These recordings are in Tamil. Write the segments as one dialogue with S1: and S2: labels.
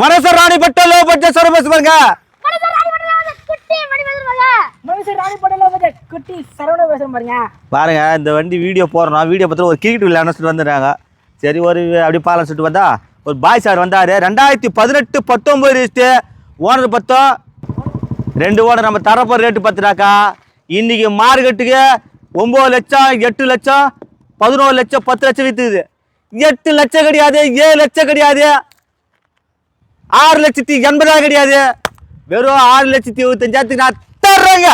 S1: லோ பட்ஜெட் சர்வ பஸ் பாருங்க
S2: பாருங்க
S1: பாருங்க இந்த வண்டி வீடியோ போடுறோம். வீடியோ பார்த்து ஒரு கிரிக்கெட் விளையாட வந்துடுறாங்க. சரி ஒரு அப்படி பாலம் சொல்லிட்டு வந்தா ஒரு பாய் சார் வந்தார். ரெண்டாயிரத்தி பதினெட்டு பத்தொம்பது லிஸ்ட்டு ஓனர் பத்தம். ரெண்டு ஓனர் நம்ம தரப்போகிற ரேட்டு பத்துனாக்கா இன்னைக்கு மார்க்கெட்டுக்கு ஒம்பது லட்சம் எட்டு லட்சம் பதினோரு லட்சம் பத்து லட்சம் விற்றுது எட்டு லட்சம் கிடையாது ஏழு லட்சம் கிடையாது. ஆறு லட்சத்தி எண்பதாயிரம் கிடையாது. வெறும் ஆறு லட்சத்தி எழுபத்தஞ்சாயிரத்துக்கு நான் தர்றேங்க.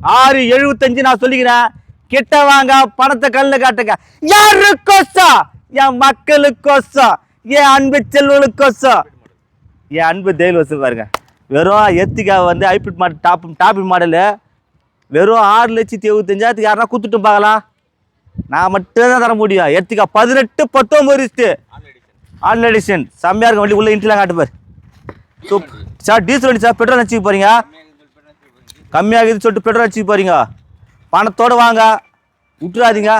S1: ஆறு எழுபத்தஞ்சு நான் சொல்லிக்கிறேன். கிட்ட வாங்க பணத்தை கல்ல காட்டுங்க. யாருக்கோசம்? என் மக்களுக்கோசம். என் அன்பு செல்வங்களுக்கோசம். என் அன்பு தெய்வம் பாருங்க. வெறும் எத்திகா வந்து hybrid model top top model வெறும் ஆறு லட்சத்தி எழுபத்தஞ்சாயிரத்துக்கு யாருன்னா கொடுத்துட்டு பார்க்கலாம். நான் மட்டும் தான் தர முடியும். எத்திகா பதினெட்டு பத்தொம்பது ஆன்லைன் எடிஷன் செம்மையாக இருக்கும். வண்டி உள்ள இன்ட்ரெலாம் காட்டு பாரு. சூப். சார் டீசல் வண்டி சார் பெட்ரோல் அடிச்சுக்க போறீங்க? கம்மியாகுதுன்னு சொல்லிட்டு பெட்ரோல் அடிச்சுக்க போறீங்க. பணத்தோடு வாங்க. விட்டுறாதீங்க.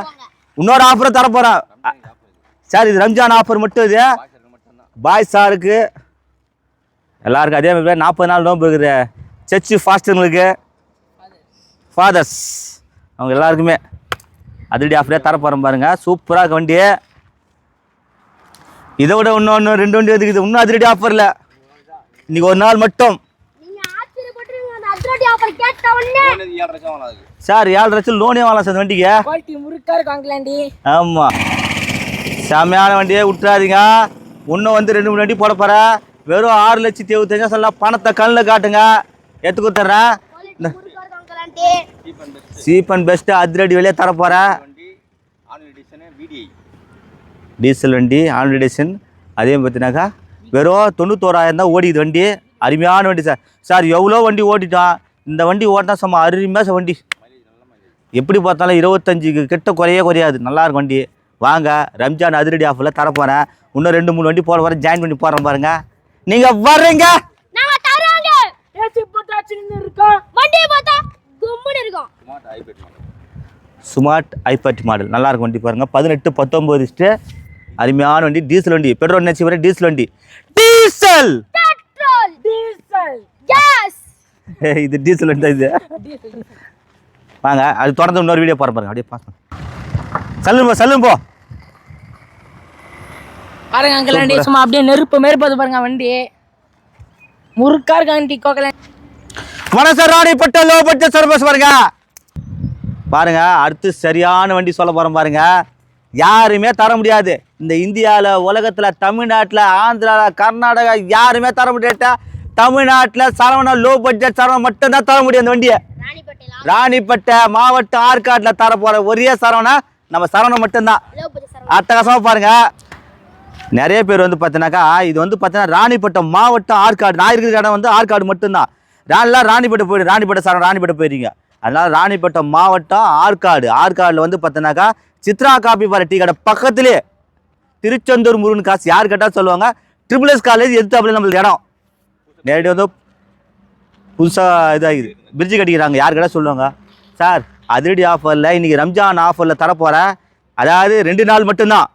S1: இன்னொரு ஆஃபரை தரப்போகிறேன் சார் இது ரம்ஜான் ஆஃபர் மட்டும் இது. பாய் சாருக்கு. எல்லாருக்கும் அதே மாதிரி நாற்பது நாள் நோம்பு இருக்குது. சர்ச்சு ஃபாஸ்டர்களுக்கு ஃபாதர்ஸ் அவங்க எல்லாருக்குமே. அதிரடி ஆஃபரே தரப்போகிறோம் பாருங்கள் பாருங்க. சூப்பராக வண்டி. இதை விட இன்னும் ரெண்டு வண்டி எதுக்குது இன்னும் அதிரடி ஆஃபரில் இன்னைக்கு ஒரு நாள் மட்டும். சார் ஏழு லட்சம் லோனே வாங்கலாம் சார் வண்டிக்கு. ஆமாம் செமையான வண்டியே விட்டுறாதீங்க இன்னும் வந்து ரெண்டு மூணு வண்டி போட போகிறேன் வெறும் ஆறு லட்சத்தி எழுபத்தஞ்சா சொல்லலாம் பணத்தை கண்ணில் காட்டுங்க. எடுத்து கொடுத்துட்றேன் சீப் அண்ட் பெஸ்ட்டு அதிரடி வெளியே தர போகிறேன் டீசல் வண்டி ஆன் எடிஷன் அதே பார்த்தீங்கன்னாக்கா வெறும் தொண்ணூத்தோராயிரம் தான் ஓடிக்குது வண்டி. அருமையான வண்டி சார். சார் எவ்வளோ வண்டி ஓட்டிட்டோம்? இந்த வண்டி ஓட்டினா சும்மா அருமையாக வண்டி. எப்படி பார்த்தாலும் இருபத்தஞ்சுக்கு கிட்ட குறையே குறையாது. நல்லா இருக்கும் வண்டி. வாங்க ரம்ஜான் அதிரடி ஆஃபரில் தரப்போகிறேன் இன்னும் ரெண்டு மூணு வண்டி போட போகிறேன் ஜாயின் பண்ணி போகிறேன் பாருங்க. நீங்கள் வர்றீங்க? ஸ்மார்ட் ஐபட்டி மாடல் நல்லா இருக்கும் வண்டி பாருங்க. பதினெட்டு பத்தொம்பது அருமையான வண்டி டீசல் வண்டி. பெட்ரோல் நினச்சி வர டீசல் வண்டி. டீசல்!
S2: டீசல்.
S1: இது டீசல் வண்டி தான் இது. வாங்க அது தொடர்ந்து இன்னொரு வீடியோ போகிற பாருங்க. அப்படியே பாஸ் சொல்லுங்க போ, சொல்லுங்க போ.
S2: பாருங்க அங்கலாண்டி சும்மா அப்படியே நெருப்பு மேற்பது பாருங்க வண்டி. முறுக்கா இருக்கு ஆண்டி
S1: வணக்கம் ராணிப்பட்ட லோ பட்ஜெட் சர்வீஸ் பாருங்க. பாருங்க அடுத்து சரியான வண்டி சொல்ல போறோம் பாருங்க. யாருமே தர முடியாது. இந்த இந்தியாவில் உலகத்தில் தமிழ்நாட்டில் ஆந்திராவில் கர்நாடகா யாருமே தர முடியாட்டா தமிழ்நாட்டில் சரவணா லோ பட்ஜெட் சரவணா மட்டும்தான் தர முடியும் அந்த வண்டியை. ராணிப்பேட்டை மாவட்டம் ஆற்காட்டில் தர போகிற ஒரே சரவணா நம்ம சரவணா மட்டும்தான். அட்டகாசமாக பாருங்க. நிறைய பேர் வந்து பார்த்தீங்கன்னாக்கா இது வந்து பார்த்தீங்கன்னா ராணிப்பட்டம் மாவட்டம் ஆற்காடு நான் இருக்கிற இடம் வந்து ஆற்காடு மட்டும்தான். ராணிலாம் ராணிப்பேட்டை போயிடு ராணிப்பேட்டை சார் ராணிப்பேட்டை போயிருக்கீங்க அதனால ராணிப்பட்டம் மாவட்டம் ஆற்காடு. ஆற்காடில் வந்து பார்த்தீங்கன்னாக்கா சித்ரா காப்பி பாரு டீ கடை பக்கத்துலேயே திருச்செந்தூர் முருகன் காசு யார் கேட்டால் சொல்லுவாங்க? ட்ரிபிள் எஸ் காலேஜ் எதிர்த்தாப்புல நம்மளுக்கு இடம். நேரடி வந்து புதுசாக இதாகிது. பிரிட்ஜு கட்டிக்கிறாங்க. யார் கேட்டால் சொல்லுவாங்க? சார் அதிரடி ஆஃபரில் இன்றைக்கி ரம்ஜான் ஆஃபரில் தரப்போகிறேன் அதாவது ரெண்டு நாள் மட்டும்தான்.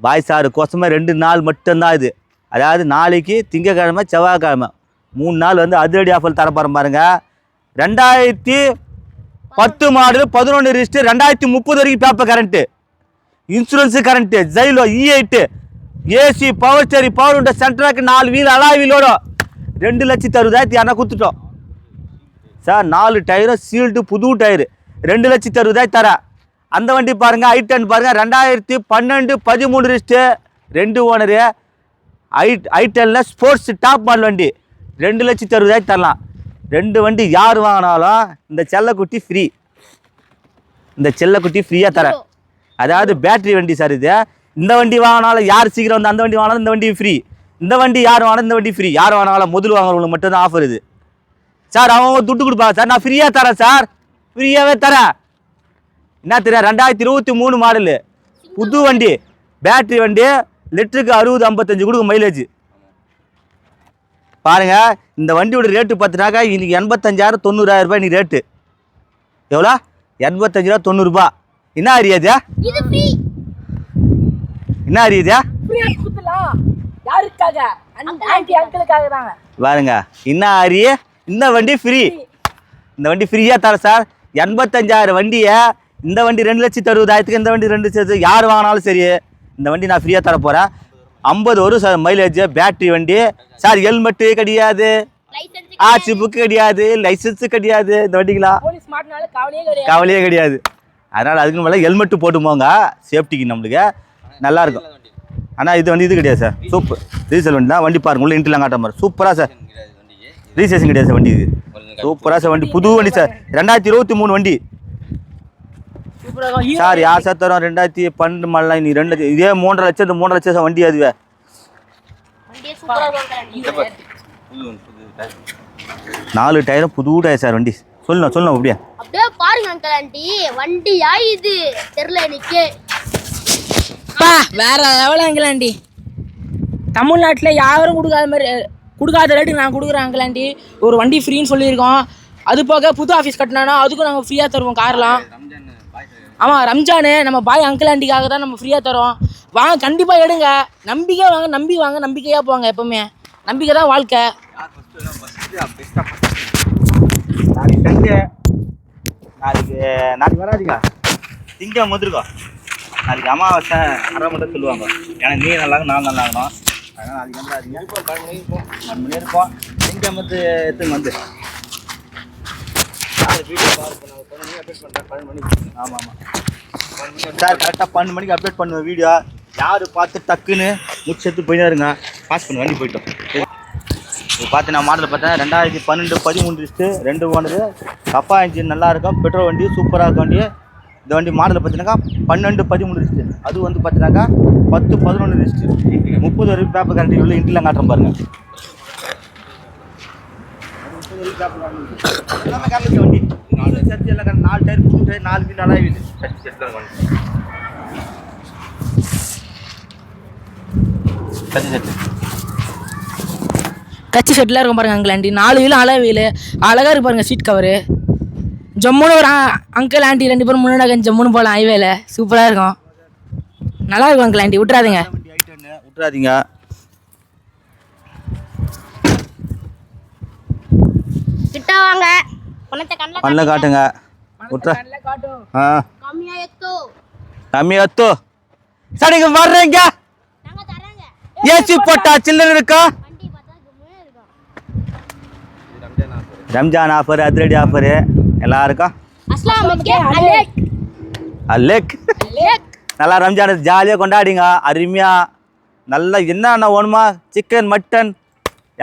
S1: பாய் சார் கோசமாக ரெண்டு நாள் மட்டும்தான் இது. அதாவது நாளைக்கு திங்கக்கிழமை செவ்வாய்க்கிழமை. மூணு நாள் வந்து அதிரடி ஆஃபர் தரப்போகிறோம் பாருங்கள் ரெண்டாயிரத்தி பத்து மாடல் பதினொன்று ரிஜிஸ்டர் ரெண்டாயிரத்தி முப்பது வரைக்கும் paper current insurance current Xylo E AC power steering power window சென்ட்ராக்கு நாலு வீல் அலா வீலோட ரெண்டு லட்சத்தி அறுபதாயிரத்தி இரநூறு கொடுத்துட்டோம். சார் நாலு டயரும் சீல்டு புது டயரு ரெண்டு லட்சத்தி அறுபதாயிரம் தரேன். அந்த வண்டி பாருங்கள் ஐ டென் பாருங்கள் ரெண்டாயிரத்தி பன்னெண்டு பதிமூணு ரிஸ்ட்டு ரெண்டு ஓனரு. ஐ ஐ டெனில் ஸ்போர்ட்ஸ் டாப் மாடல் வண்டி. ரெண்டு லட்சத்தி அறுபதாயிரம் தரலாம். ரெண்டு வண்டி யார் வாங்கினாலும் இந்த செல்லக்குட்டி ஃப்ரீ இந்த செல்லக்குட்டி ஃப்ரீயாக தரேன். அதாவது பேட்டரி வண்டி சார் இது. இந்த வண்டி வாங்கினாலும் யார் சீக்கிரம் வந்து அந்த வண்டி வாங்கினாலும் இந்த வண்டி ஃப்ரீ இந்த வண்டி யார் வாங்கினா இந்த வண்டி ஃப்ரீ யார் வாங்கினாலும் முதல் வாங்குறவங்களுக்கு மட்டும்தான் ஆஃபர் இது. சார் அவங்க துட்டு கொடுப்பாங்க. சார் நான் ஃப்ரீயாக தரேன் சார் ஃப்ரீயாகவே தரேன். என்ன தெரியும் ரெண்டாயிரத்தி இருபத்தி மூணு மாடலு புது வண்டி. பேட்டரி வண்டி லிட்டருக்கு அறுபது ஐம்பத்தஞ்சு கொடுக்கும் மைலேஜ் பாருங்க இந்த வண்டியோட ரேட்டு பார்த்துனாக்கா இன்னைக்கு எண்பத்தஞ்சாயிரம் தொண்ணூறாயிரம் ரூபாய் இன்னைக்கு ரேட்டு எவ்வளோ? எண்பத்தஞ்சு ரூபா. என்ன அறியாதியா? என்ன அறியுதியா?
S2: ஃப்ரீயா கொடுத்துலாம் யாருக்காக? ஆண்டி அங்கிளுக்காக தாங்க
S1: பாருங்க என்ன ஆரி இந்த வண்டி ஃப்ரீ இந்த வண்டி ஃப்ரீயாக தர சார் எண்பத்தஞ்சாயிரம் வண்டியை இந்த வண்டி ரெண்டு லட்சத்தி அறுபதாயிரத்துக்கு இந்த வண்டி ரெண்டு லட்சத்து யார் வாங்கினாலும் சரி இந்த வண்டி நான் ஃப்ரீயாக தர போகிறேன் ஐம்பது வரும் சார் மைலேஜ் பேட்டரி வண்டி. சார் ஹெல்மெட்டு கிடையாது. ஆர்சி புக்கு கிடையாது. லைசன்ஸு கிடையாது. இந்த
S2: கிடையாது.
S1: கவலையே கிடையாது. அதனால் அதுக்கு மேலே ஹெல்மெட்டு போட்டு போங்க சேஃப்டிக்கு நம்மளுக்கு நல்லா இருக்கும். ஆனால் இது வந்து இது கிடையாது சார். சூப்பர் டீசல் வண்டி தான். வண்டி பாருங்க உள்ள இன்ட்லாம் காட்டுற மாதிரி. சூப்பராக சார். ரீசேஷன் கிடையாது சார் வண்டி இது. சூப்பராக சார் வண்டி. புது வண்டி சார். ரெண்டாயிரத்தி இருபத்தி மூணு வண்டி. சார் யார் சார் தரும்? ரெண்டாயிரத்தி பன்னெண்டு மழை நீ ரெண்டு லட்சம் இதே மூன்றரை லட்சத்து மூன்றரை லட்சம் சார் வண்டி அதுவே. நாலு டயரும் புது டயர் சார் வண்டி. சொல்லணும் சொல்லணும் அப்படியே.
S3: அப்படியே பாருங்க அங்கிள் ஆண்டி வண்டியா இது தெரியல எனக்கு.
S2: பா வேற எவ்வளோ அங்கிளாண்டி தமிழ்நாட்டில் யாரும் கொடுக்காத மாதிரி கொடுக்காத ரேட்டுக்கு நான் கொடுக்குறேன் அங்கிளாண்டி ஒரு வண்டி ஃப்ரீன்னு சொல்லியிருக்கோம். அது போக புது ஆஃபீஸ் கட்டினானா அதுக்கும் நாங்கள் ஃப்ரீயாக தருவோம் கார்லாம். ஆமாம் ரம்ஜானு. நம்ம பாய் அங்கிள் ஆண்டிக்காக தான் நம்ம ஃப்ரீயாக தரோம் வாங்க கண்டிப்பாக எடுங்க. நம்பிக்கை வாங்க நம்பி வாங்க நம்பிக்கையாக போங்க எப்பவுமே. நம்பிக்கை தான் வாழ்க்கை.
S1: நாளைக்கு சண்டே நாளைக்கு நாளைக்கு வராதிங்க திங்கம் வந்துருக்கோம் நாளைக்கு அமாவாசை அரை மட்டும் சொல்லுவாங்க. ஏன்னா நீ நல்லா இருக்கும், நான் நல்லா இருக்கணும் அதனால் நாளைக்கு வந்துடாதீங்க. பன்னெண்டு மணி இருப்போம். திங்கம் வந்து எடுத்துன்னு வந்து. ஆமாம் ஆமாம் சார் கரெக்டாக பன்னெண்டு மணிக்கு அப்டேட் பண்ணுவேன் வீடியோ. யார் பார்த்து டக்குன்னு முடிச்சு எடுத்து இருங்க. பாஸ் பண்ண வண்டி போயிட்டோம் இப்போ பார்த்து நான் மாடல் பார்த்தேன் ரெண்டாயிரத்தி பன்னெண்டு பதிமூணு லிஸ்ட்டு ரெண்டு ஓனது கப்பா இன்ஜின் நல்லா இருக்கும். பெட்ரோல் வண்டி சூப்பராக இருக்க வண்டி. இந்த வண்டி மாடல் பார்த்தீங்கன்னாக்கா பன்னெண்டு பதிமூணு லிஸ்ட்டு அது வந்து பார்த்தீங்கன்னாக்கா பத்து பதினொன்று லிஸ்ட்டு முப்பது வரைக்கும் பேப்பர் கரண்டி உள்ள இன்ட்லாம் காட்டுறோம் பாருங்க. எல்லாமே கரண்ட் வண்டி. நாலு சர்ச்சு எல்லாம் நாலு டயர் புது டயர் நாலு வீல் நல்லா வீல் சர்ச்சு செட்டில் வண்டி சர்ச்சு
S2: கச்சி செட்டில் இருக்கும் பாருங்க அங்கிள் ஆண்டி நாலு வீலும் அழகு வீல். அழகாக இருக்கு பாருங்க சீட் கவரு ஜம்முன்னு ஒரு அங்கிள் ஆண்டி ரெண்டு பேரும் முன்னாடி ஜம்முன்னு போகலாம் ஹைவேல சூப்பராக இருக்கும். நல்லா இருக்கும் அங்கிள் ஆண்டி விட்றாதீங்க
S1: விட்டுறாதீங்க.
S3: கிட்ட வாங்க. பணத்தை கண்ணில்
S1: காட்டுங்க. விட்றா ஆ.
S3: கம்மியா எத்தோ.
S1: கம்மி அத்தோ சார் நீங்க வர்றீங்க ஏசி போட்டா சில்லர் இருக்கா
S3: வண்டி பார்த்தா கும்மே இருக்கும்
S1: ரம்ஜான் ஆஃபர் அதிரடி ஆஃபரு எல்லாருக்கும் அல்லேக் நல்லா ரம்ஜான் ஜாலியாக கொண்டாடிங்க. அருமையாக நல்லா என்னென்ன வேணுமா? சிக்கன் மட்டன்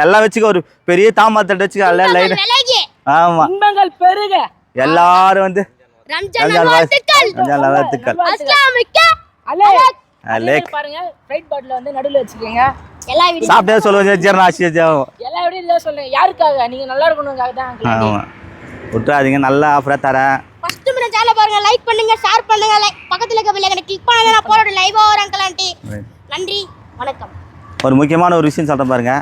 S1: எல்லாம் வச்சுக்க. ஒரு பெரிய தாமரத்தட்டு வச்சுக்க. எல்லாம் லைன் ஆமாம் எல்லாரும் வந்து
S3: ரம்ஜான்
S1: ரம்ஜான்
S3: வாழ்த்துக்கள்.
S2: அலேக்.
S1: அலேக்.
S2: பாருங்க ரைட் பாட்டில் வந்து நடுவில் வச்சுக்கோங்க
S3: எல்லா வீடியோ
S1: சாப்பிட்டே சொல்லுவோம் ஜீரணம் ஆசியாவும்
S2: எல்லா விடையும் இதில் சொல்லுங்க. யாருக்காக? நீங்கள் நல்லா இருக்கணுங்காக தான்.
S1: ஆமாம் விட்டுறாதீங்க நல்ல ஆஃபராக தரேன்.
S3: ஃபர்ஸ்ட் நம்ம சேனலை பாருங்க லைக் பண்ணுங்க ஷேர் பண்ணுங்க லைக் பக்கத்துல இருக்க ஐக்கனை கிளிக் பண்ணுங்க நான் போறோட லைவா வரும் அங்கிள் ஆண்டி நன்றி வணக்கம்.
S1: ஒரு முக்கியமான ஒரு விஷயம் சொல்கிறேன் பாருங்க.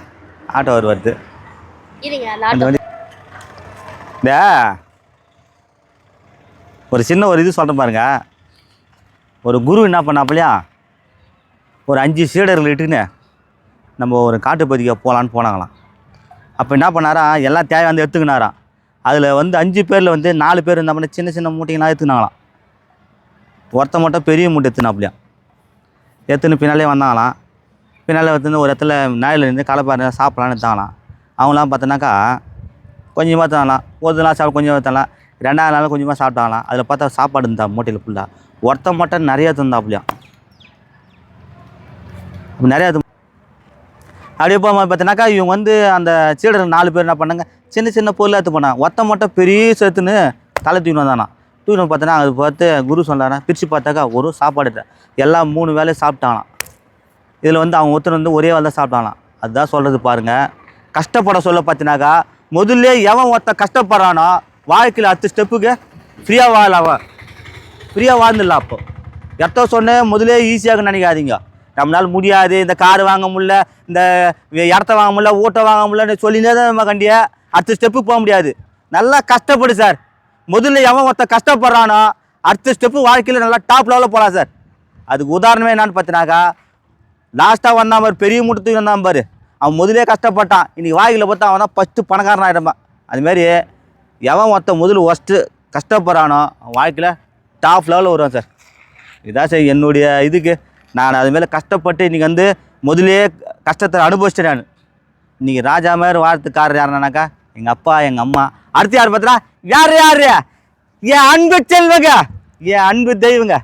S1: ஆட்டோ ஒரு வருது இந்த ஒரு சின்ன ஒரு இது சொல்கிறேன் பாருங்க. ஒரு குரு என்ன பண்ணாப்பிலையா? ஒரு அஞ்சு சீடர்கள் இட்டுன்னு நம்ம ஒரு காட்டுப்பதிக்க போகலான்னு போனாங்களாம். அப்போ என்ன பண்ணாரா எல்லாம் தேவை வந்து எடுத்துக்கினாராம் அதில் வந்து அஞ்சு பேரில் வந்து நாலு பேர் என்ன சின்ன சின்ன மூட்டைங்களாம் எடுத்துனாங்களாம் ஒருத்த மட்டும் பெரிய மூட்டை எடுத்துனாப்பிலையா எடுத்துன்னு பின்னாலே வந்தாங்களாம். பின்னால் வந்து ஒரு இடத்துல நாயில் இருந்து களைப்பாரு சாப்பிட்லான்னு எடுத்தாங்களாம். அவங்களாம் பார்த்தோன்னாக்கா கொஞ்சமாக தரலாம் ஒரு நாள் சாப்பிட கொஞ்சமாக தரலாம் ரெண்டாவது நாள் கொஞ்சமாக சாப்பிட்டாங்களாம். அதில் பார்த்தா சாப்பாடு இருந்தா மூட்டையில் ஃபுல்லாக ஒருத்த மட்டும் நிறையா தந்தாப்புலையா அப்போ நிறையா அப்படியே போகும்போது பார்த்தீங்கன்னாக்கா இவங்க வந்து அந்த சீடர் நாலு பேர் என்ன பண்ணாங்க சின்ன சின்ன பொருள் எடுத்து போனாங்க. ஒத்த மட்டும் பெரிய சேர்த்துன்னு தலை தூக்கி வந்தானா தூக்கி வந்து பார்த்தோன்னா அது பார்த்து குரு சொன்னாரா பிரித்து பார்த்தாக்கா ஒரு சாப்பாடு எல்லாம் மூணு வேலையும் சாப்பிட்டாங்களாம் இதில் வந்து அவங்க ஒருத்தர் வந்து ஒரே வேலை தான் சாப்பிட்டாங்களாம் அதுதான் சொல்கிறது பாருங்கள் கஷ்டப்பட சொல்ல பார்த்தினாக்கா முதல்ல எவன் ஒருத்தன் கஷ்டப்படுறானோ வாழ்க்கையில் அடுத்த ஸ்டெப்புக்கு ஃப்ரீயாக வாழ அவன் ஃப்ரீயாக வாழ்ந்துடலாம் அப்போ. எத்த சொன்னேன் முதலே ஈஸியாக நினைக்காதீங்க. நம்மளால் முடியாது. இந்த கார் வாங்க முடியல இந்த இடத்த வாங்க முடியல ஊட்ட வாங்க முடியலன்னு சொல்லினே தான் நம்ம கண்டிய அடுத்த ஸ்டெப்புக்கு போக முடியாது. நல்லா கஷ்டப்படு சார். முதல்ல எவன் ஒருத்தன் கஷ்டப்படுறானோ அடுத்த ஸ்டெப்பு வாழ்க்கையில் நல்லா டாப் லெவலில் போகலாம் சார். அதுக்கு உதாரணமே என்னான்னு பார்த்தினாக்கா லாஸ்ட்டாக வந்தான் பாரு பெரிய முட்டத்துக்கு வந்தான் பாரு. அவன் முதலே கஷ்டப்பட்டான். இன்றைக்கி வாய்க்கில் பார்த்தா அவன் தான் ஃபஸ்ட்டு பணக்காரன் ஆகிடம்பான் அதுமாரி எவன் ஒருத்தன் முதல்ல ஒஸ்ட்டு கஷ்டப்படுறானோ அவன் வாழ்க்கையில் டாப் லெவலில் வருவான் சார். இதான் சார் என்னுடைய இதுக்கு நான் அது மேலே கஷ்டப்பட்டு இன்றைக்கி வந்து முதலே கஷ்டத்தை அனுபவிச்சிட்டேன் நான். இன்றைக்கி ராஜா மாதிரி வாழ்த்துக்காரர் யாருனாக்கா எங்கள் அப்பா எங்கள் அம்மா. அடுத்து யார் பார்த்தா? யார் யார்? என் அன்பு செல்வங்க. என் அன்பு தெய்வங்க.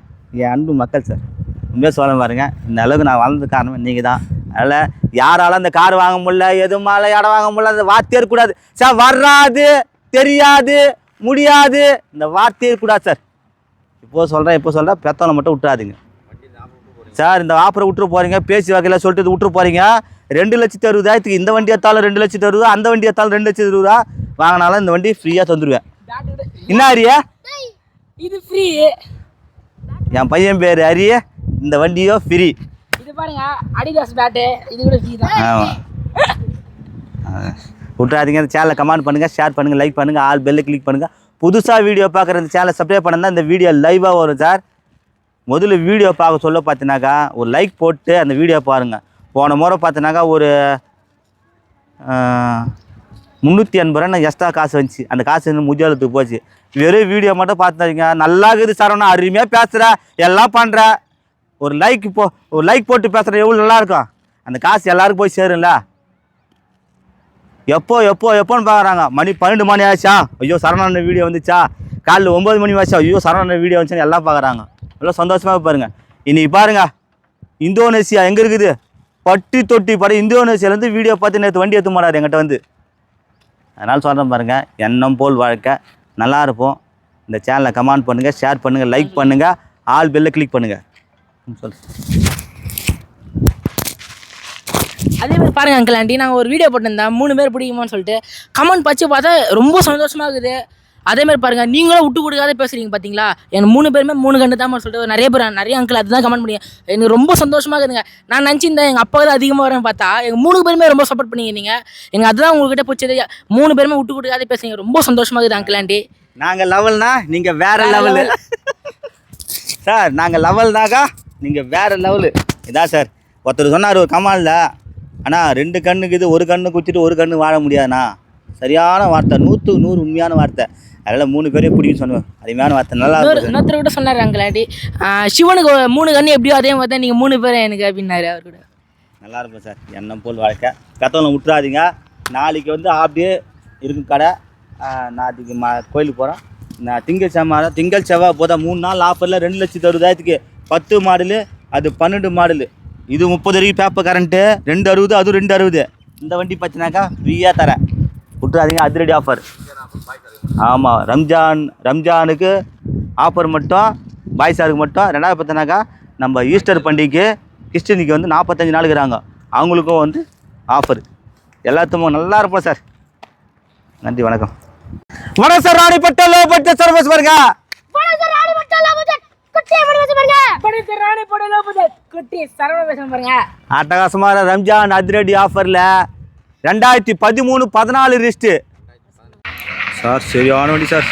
S1: என் அன்பு மக்கள் சார். உண்மையாக சொல்ல பாருங்க இந்த அளவுக்கு நான் வளர்ந்த காரணம் நீங்கள் தான். அதனால் யாரால அந்த கார் வாங்க முடியல எதுமால இடம் வாங்க முடியல அந்த வார்த்தையே இருக்கக்கூடாது. சார் வராது தெரியாது முடியாது. இந்த வார்த்தையே இருக்கக்கூடாது சார். இப்போ சொல்கிறேன் இப்போ சொல்கிறேன் பெத்தவனை மட்டும் விட்டுறாதீங்க. சார் இந்த ஆஃபரை விட்டுற போகிறீங்க பேசி வகையில் சொல்லிட்டு இது விட்டுற போகிறீங்க ரெண்டு லட்சத்தி அறுபதாயிரத்துக்கு இந்த வண்டி எடுத்தாலும் ரெண்டு லட்சத்தி அறுபது அந்த வண்டி எடுத்தாலும் ரெண்டு லட்சத்தி இருபது ரூபா வாங்கினாலும் இந்த வண்டி ஃப்ரீயாக தந்துடுவேன் என்ன அரிய?
S2: இது ஃப்ரீ
S1: என் பையன் பேர் அரிய. இந்த வண்டியோ ஃப்ரீ
S2: இது பாருங்க அடிதாஸ் பேட்டு இது கூட ஃப்ரீ தான்.
S1: ஆமாம் விட்றாதீங்க இந்த சேனலை கமெண்ட் பண்ணுங்கள் ஷேர் பண்ணுங்கள் லைக் பண்ணுங்கள் ஆல் பெல்லை கிளிக் பண்ணுங்கள் புதுசாக வீடியோ பார்க்குற இந்த சேனலை சப்ஸ்கிரைப் பண்ணா இந்த வீடியோ லைவாக வரும் சார். முதல்ல வீடியோ பார்க்க சொல்ல பார்த்தினாக்கா ஒரு லைக் போட்டு அந்த வீடியோ பாருங்கள் போன முறை பார்த்தினாக்கா ஒரு முந்நூற்றி எண்பது ரூபா எக்ஸ்ட்ரா காசு வந்துச்சு. அந்த காசு வந்து முதியோரத்துக்கு போச்சு. வெறும் வீடியோ மட்டும் பார்த்துருங்க நல்லா இருக்குது சரவணா அருமையாக பேசுகிற எல்லாம் பண்ணுற ஒரு லைக் போ ஒரு லைக் போட்டு பேசுகிற எவ்வளோ நல்லா இருக்கும்? அந்த காசு எல்லாருக்கும் போய் சேரும்ல. எப்போ எப்போ எப்போன்னு பார்க்குறாங்க. மணி பன்னெண்டு மணி ஆச்சா? ஐயோ சரவணன் வீடியோ வந்துச்சா? காலைல ஒம்பது மணி ஆச்சா? ஐயோ சரவணன் வீடியோ வந்துச்சுன்னு எல்லாம் பார்க்குறாங்க. நல்லா சந்தோஷமாக பாருங்க. இன்னைக்கு பாருங்க இந்தோனேசியா எங்கே இருக்குது? பட்டி தொட்டி படம் இந்தோனேசியாலேருந்து வீடியோ பார்த்து நேற்று வண்டி எடுத்து மாறாரு எங்கிட்ட வந்து. அதனால் சொல்கிறேன் பாருங்க எண்ணம் போல் வாழ்க்கை. நல்லா இருப்போம். இந்த சேனலை கமெண்ட் பண்ணுங்கள் ஷேர் பண்ணுங்கள் லைக் பண்ணுங்கள் ஆல் பெல்லை கிளிக் பண்ணுங்கள் சொல்
S2: அதே மாதிரி பாருங்க அங்கிள் ஆண்டி நாங்கள் ஒரு வீடியோ போட்டிருந்தேன் மூணு பேர் பிடிக்குமான்னு சொல்லிட்டு. கமெண்ட் பச்சு பார்த்தா ரொம்ப சந்தோஷமாக இருக்குது. அதே மாதிரி பாருங்க நீங்களும் விட்டு கொடுக்காத பேசுறீங்க பார்த்தீங்களா எனக்கு மூணு பேருமே மூணு கண்டு தான் சொல்லிட்டு நிறைய பேர் நிறைய அங்கிள் அதுதான் கமெண்ட் பண்ணி எனக்கு ரொம்ப சந்தோஷமா இருக்குதுங்க. நான் நினச்சிருந்தேன் எங்கள் அப்பா தான் அதிகமாக வரேன்னு பார்த்தா எங்கள் மூணு பேருமே ரொம்ப சப்போர்ட் பண்ணிக்கிறீங்க எனக்கு அதுதான் உங்ககிட்ட பிடிச்சது. மூணு பேருமே விட்டு கொடுக்காத பேசுறீங்க. ரொம்ப சந்தோஷமா இருக்குது அங்கிள் ஆண்டி
S1: நாங்கள் லெவல்னா நீங்கள் வேற லெவலு சார் நாங்கள் லெவல்னாக்கா நீங்கள் வேற லெவலு இதான் சார் ஒருத்தர் சொன்னார் ஒரு கமாலில் அண்ணா ரெண்டு கண்ணுக்கு இது ஒரு கண்ணு குத்திட்டு ஒரு கண்ணு வாழ முடியாதுண்ணா. சரியான வார்த்தை நூற்றுக்கு நூறு உண்மையான வார்த்தை. அதனால் மூணு பேரையும் பிடிக்கும் சொன்னேன். அருமையான வார்த்தை நல்லா
S2: இன்னொருத்தர் கூட சொன்னார் அங்கிள் ஆண்டி ஆஹ் சிவனுக்கு மூணு கண்ணு எப்படியோ அதே மாதிரி தான் நீங்கள் மூணு பேர் எனக்கு அப்படின்னாரு அவர் கூட.
S1: நல்லா இருக்கும் சார். எண்ணம் போல் வாழ்க்கை. கத்தவங்களை விட்டுறாதீங்க. நாளைக்கு வந்து அப்படியே இருக்கும் கடை. நாளைக்கு மா கோயிலுக்கு போகிறோம் நான் திங்கள் செவ்வாய் திங்கள் செவ்வாய் போதும் மூணு நாள் ஆஃபரில் ரெண்டு லட்சத்து அறுபதாயிரத்துக்கு பத்து மாடலு அது பன்னெண்டு மாடலு. இது முப்பது வரைக்கும் பேப்பர் கரண்ட்டு ரெண்டு அறுபது அது ரெண்டு அறுபது. இந்த வண்டி பார்த்தினாக்கா ஃப்ரீயாக தரேன். விட்டுறாதீங்க அதிரடி ஆஃபர் ஆமாம் ரம்ஜான் ரம்ஜானுக்கு ஆஃபர் மட்டும் பாய்ஸாருக்கு மட்டும் ரெண்டாவது பார்த்தினாக்கா நம்ம ஈஸ்டர் பண்டிகைக்கு கிறிஸ்டினுக்கு வந்து நாற்பத்தஞ்சு நாள் இருக்கிறாங்க. அவங்களுக்கும் வந்து ஆஃபர் எல்லாத்துக்கும் நல்லா இருப்போம் சார். நன்றி வணக்கம். வணக்கம் sir Ranipet low budget service
S2: பாருங்க.
S1: அட்டகாசமான ரம்ஜான் அதிரடி ஆஃபரில் ரெண்டாயிரத்தி பதிமூணு பதினாலு லிஸ்ட்டு சார் சரியான வண்டி சார்